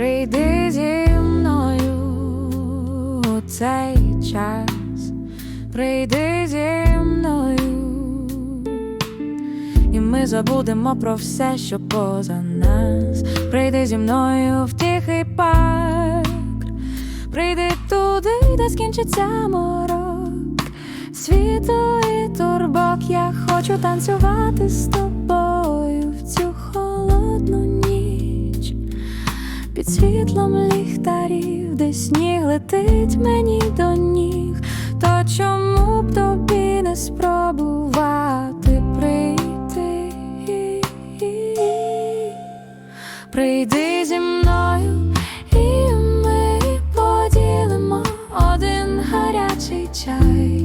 Прийди зі мною у цей час, прийди зі мною, і ми забудемо про все, що поза нас. Прийди зі мною в тихий парк, прийди туди, де скінчиться морок, світу і турбок. Я хочу танцювати з тобою в цю холодну. Під світлом ліхтарів, де сніг летить мені до ніг, то чому б тобі не спробувати прийти? Прийди зі мною, і ми поділимо один гарячий чай.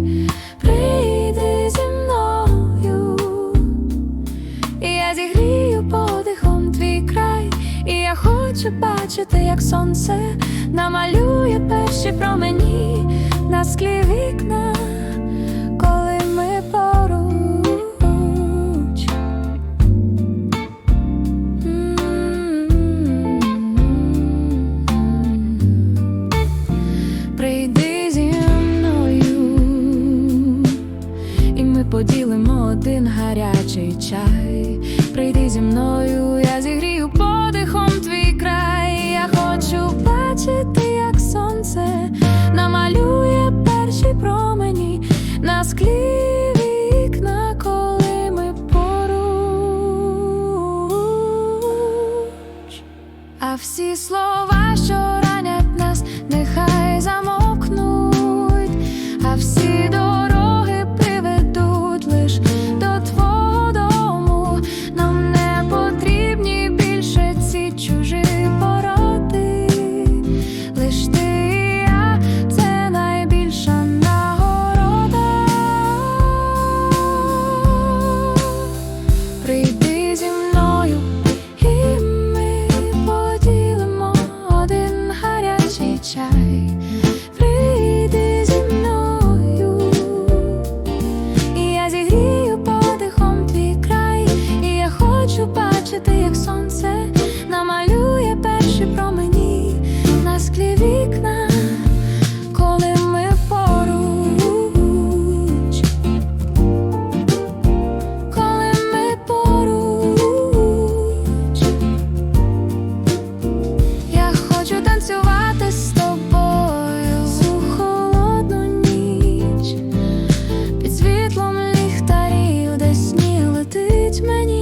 Я хочу бачити, як сонце намалює перші промені на склі вікна, коли ми поруч. Прийди зі мною і ми поділимо один гарячий чай. Прийди зі мною, я зігрію склі вікна, коли ми поруч. А всі слова nincs mennyi